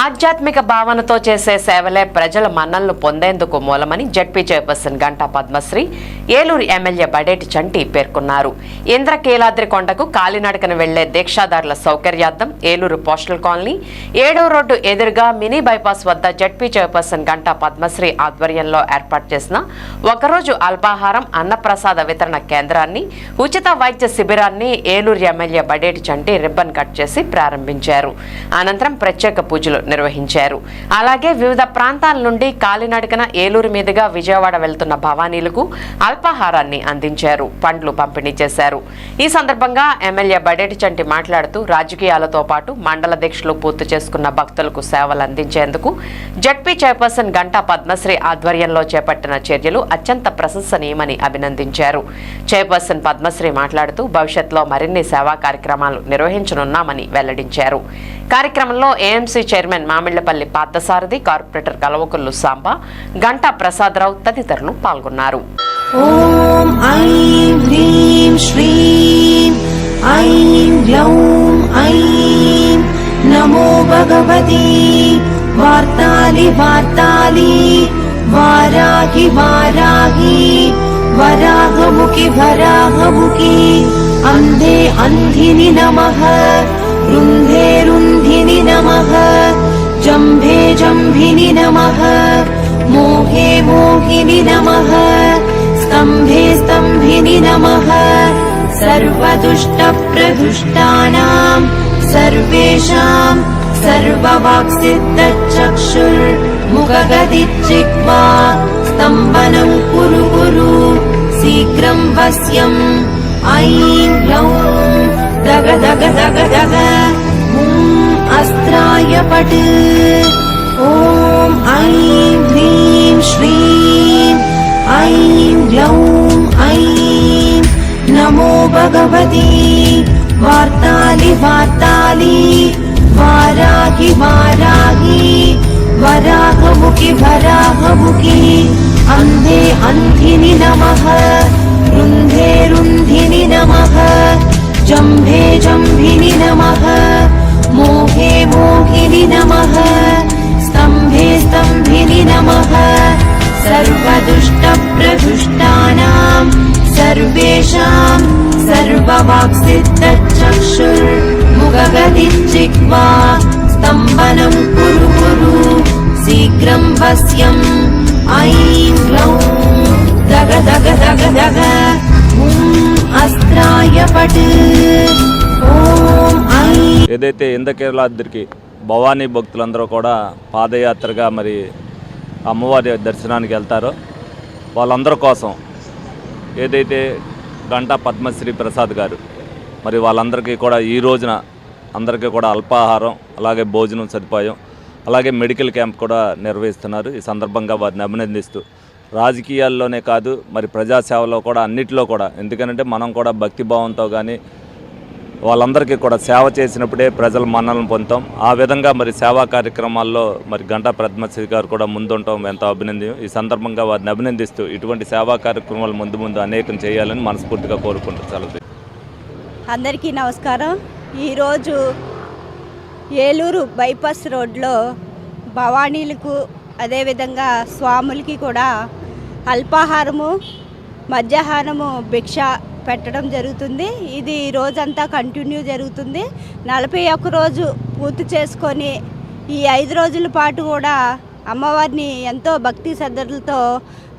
ఆధ్యాత్మిక భావనతో చేసే సేవలే ప్రజల మన్నలను పొందేందుకు మూలమని ZP chairperson Ganta Padmasri Eluru MLA Badeti Chanti పేర్కొన్నారు. ఇంద్రకీలాద్రి కొండకు కాలినడకన వెళ్ళే దీక్షాదారుల సౌకర్యార్థం ఏలూరు పోస్టల్ కాలనీ ఏడో రోడ్డు ఎదురుగా మినీ బైపాస్ వద్ద జడ్పీ చైర్పర్సన్ గంటా పద్మశ్రీ ఆధ్వర్యంలో ఏర్పాటు చేసిన ఒకరోజు అల్పాహారం అన్నప్రసాద వితరణ కేంద్రాన్ని ఉచిత వైద్య శిబిరాన్ని Eluru MLA Badeti Chanti ribbon cut చేసి ప్రారంభించారు. అనంతరం ప్రత్యేక పూజలు నిర్వహించారు. అలాగే వివిధ ప్రాంతాల నుండి కాలినడకన ఏలూరు మీదుగా విజయవాడ వెళ్తున్న భవానీలకు అల్పాహారాన్ని అందించారు. పండ్లు పంపిణీ చేశారు. ఈ సందర్భంగా ఎమ్మెల్యే బడేటి చంటి మాట్లాడుతూ రాజకీయాలతో పాటు మండల దీక్షలు పూర్తి చేసుకున్న భక్తులకు సేవలు అందించేందుకు జడ్పీ చైర్పర్సన్ గంటా పద్మశ్రీ ఆధ్వర్యంలో చేపట్టిన చర్యలు అత్యంత ప్రశంసనీయమని అభినందించారు. చైర్పర్సన్ పద్మశ్రీ మాట్లాడుతూ భవిష్యత్తులో మరిన్ని సేవా కార్యక్రమాలు నిర్వహించనున్నామని వెల్లడించారు. కార్యక్రమంలో AMC chairman chairman Mamillapalli Parthasarathi corporator Kalavakollu Samba Ganta Prasadarao తదితరులు పాల్గొన్నారు. వరాహముఖి వరాహముఖి అంధే అంధిని నమ రుంధే రుంధిని నమ जम्भे जम्भिनि नमः। मोहे मोहिनि नमः। स्तम्भे स्तम्भिनि नमः। सर्वदुष्टप्रदुष्टानाम् सर्वेषाम् सर्ववाक्सिद्धचक्षुर्मुखगदिचिक्वा स्तम्भनम् कुरु कुरु शीघ्रम् वस्यम्। ऐं ग्लौं दग दग दग दग ॐ अस्त्राय पट् ॐ ऐं ह्रीं श्रीं ऐं ग्लौं ऐं नमो भगवती। वार्तालि वार्तालि वाराहि वाराहि वराहमुखि वराहमुखि। अन्धे अन्धिनि नमः रुन्धे रुन्धिनि नमः जम्भे जम्भिनि नमः मोहिनि नमः स्तम्भे स्तम्भिनि नमः सर्वदुष्टप्रदुष्टानाम् सर्वेषाम् सर्ववाक्सिद्धचक्षुर्मुखगदिचिक्वा स्तम्भनम् कुरु कुरु शीघ्रम् वस्यम् ऐं ग्लौं दग दग दग दग ॐ अस्त्राय पट् ॐ ऐं ఏదైతే ఇంద్రకీలాద్రికి భవానీ భక్తులందరూ కూడా పాదయాత్రగా మరి అమ్మవారి దర్శనానికి వెళ్తారో. వాళ్ళందరి కోసం ఏదైతే గంటా పద్మశ్రీ ప్రసాద్ గారు మరి వాళ్ళందరికీ కూడా ఈ రోజున అందరికీ కూడా అల్పాహారం అలాగే భోజనం సదుపాయం అలాగే మెడికల్ క్యాంప్ కూడా నిర్వహిస్తున్నారు. ఈ సందర్భంగా వారిని అభినందిస్తూ రాజకీయాల్లోనే కాదు మరి ప్రజాసేవలో కూడా అన్నిటిలో కూడా ఎందుకంటే మనం కూడా భక్తిభావంతో కానీ వాళ్ళందరికీ కూడా సేవ చేసినప్పుడే ప్రజలు మన్నలను పొందుతాం. ఆ విధంగా మరి సేవా కార్యక్రమాల్లో మరి గంటా పద్మశ్రీ గారు కూడా ముందుంటాం. ఎంతో అభినందనం ఈ సందర్భంగా వారిని అభినందిస్తూ ఇటువంటి సేవా కార్యక్రమాలు ముందు ముందు అనేకం చేయాలని మనస్ఫూర్తిగా కోరుకుంటున్నాను సెలవు అందరికీ నమస్కారం. ఈరోజు ఏలూరు బైపాస్ రోడ్లో భవానీలకు అదేవిధంగా స్వాములకి కూడా అల్పాహారము మధ్యాహ్నము భిక్ష పెట్టడం జరుగుతుంది. ఇది ఈ రోజంతా కంటిన్యూ జరుగుతుంది. నలభై ఒక్క రోజు పూర్తి చేసుకొని ఈ ఐదు రోజుల పాటు కూడా అమ్మవారిని ఎంతో భక్తి శ్రద్ధలతో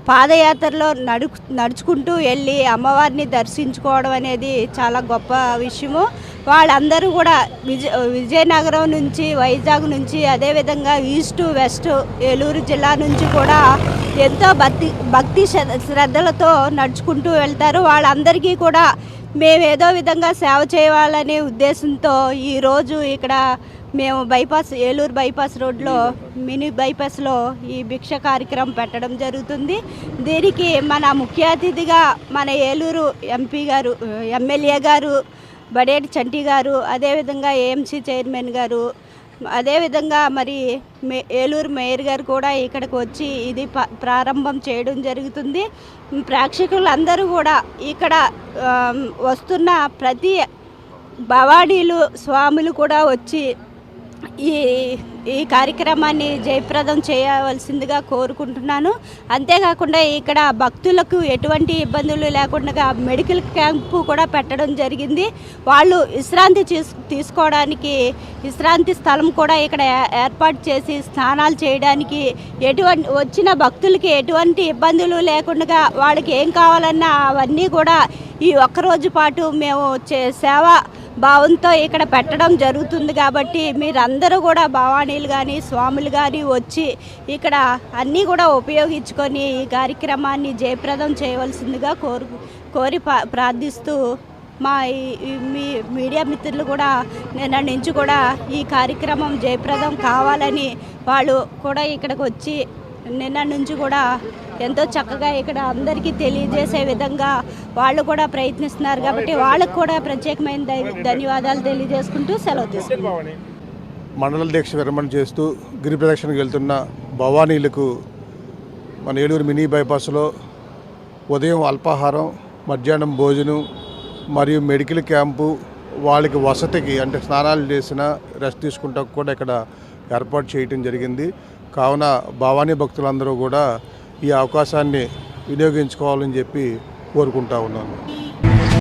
పాదయాత్రలో నడు నడుచుకుంటూ వెళ్ళి అమ్మవారిని దర్శించుకోవడం అనేది చాలా గొప్ప విషయము. వాళ్ళందరూ కూడా విజయ విజయనగరం నుంచి వైజాగ్ నుంచి అదేవిధంగా ఈస్ట్ వెస్ట్ ఏలూరు జిల్లా నుంచి కూడా ఎంతో భక్తి భక్తి శ్రద్ధలతో నడుచుకుంటూ వెళ్తారు. వాళ్ళందరికీ కూడా మేము ఏదో విధంగా సేవ చేయాలనే ఉద్దేశంతో ఈరోజు ఇక్కడ మేము బైపాస్ ఏలూరు బైపాస్ రోడ్లో మినీ బైపాస్లో ఈ భిక్ష కార్యక్రమం పెట్టడం జరుగుతుంది. దీనికి మన ముఖ్య అతిథిగా మన ఏలూరు ఎంపీ గారు ఎమ్మెల్యే గారు బడేటి చంటి గారు అదేవిధంగా ఏఎంసీ చైర్మన్ గారు అదేవిధంగా మరి మే ఏలూరు మేయర్ గారు కూడా ఇక్కడికి వచ్చి ఇది ప్రారంభం చేయడం జరుగుతుంది. ప్రేక్షకులందరూ కూడా ఇక్కడ వస్తున్న ప్రతి భవానీలు స్వాములు కూడా వచ్చి ఈ ఈ కార్యక్రమాన్ని జయప్రదం చేయవలసిందిగా కోరుకుంటున్నాను. అంతేకాకుండా ఇక్కడ భక్తులకు ఎటువంటి ఇబ్బందులు లేకుండా మెడికల్ క్యాంపు కూడా పెట్టడం జరిగింది. వాళ్ళు విశ్రాంతి తీసుకోవడానికి విశ్రాంతి స్థలం కూడా ఇక్కడ ఏర్పాటు చేసి స్నానాలు చేయడానికి ఎటువంటి వచ్చిన భక్తులకి ఎటువంటి ఇబ్బందులు లేకుండా వాళ్ళకి ఏం కావాలన్నా అవన్నీ కూడా ఈ ఒక్కరోజు పాటు మేము చే సేవ భావంతో ఇక్కడ పెట్టడం జరుగుతుంది కాబట్టి మీరందరూ కూడా భావాన్ని కంపెనీలు కానీ స్వాములు కానీ వచ్చి ఇక్కడ అన్నీ కూడా ఉపయోగించుకొని ఈ కార్యక్రమాన్ని జయప్రదం చేయవలసిందిగా కోరు కోరి ప్రార్థిస్తూ మా ఈ- మీ మీడియా మిత్రులు కూడా నిన్న నుంచి కూడా ఈ కార్యక్రమం జయప్రదం కావాలని వాళ్ళు కూడా ఇక్కడికి వచ్చి నిన్న నుంచి కూడా ఎంతో చక్కగా ఇక్కడ అందరికీ తెలియజేసే విధంగా వాళ్ళు కూడా ప్రయత్నిస్తున్నారు. కాబట్టి వాళ్ళకు కూడా ప్రత్యేకమైన ధన్యవాదాలు తెలియజేసుకుంటూ సెలవు తీసుకుంటాం మండల దీక్ష విరమణ చేస్తూ గిరి ప్రదక్షిణకు వెళ్తున్న భవానీలకు మన ఏలూరు మినీ బైపాస్లో ఉదయం అల్పాహారం మధ్యాహ్నం భోజనం మరియు మెడికల్ క్యాంపు వాళ్ళకి వసతికి అంటే స్నానాలు చేసిన రెస్ట్ తీసుకుంటా కూడా ఇక్కడ ఏర్పాటు చేయటం జరిగింది. కావున భవానీ భక్తులందరూ కూడా ఈ అవకాశాన్ని వినియోగించుకోవాలని చెప్పి కోరుకుంటా ఉన్నాను.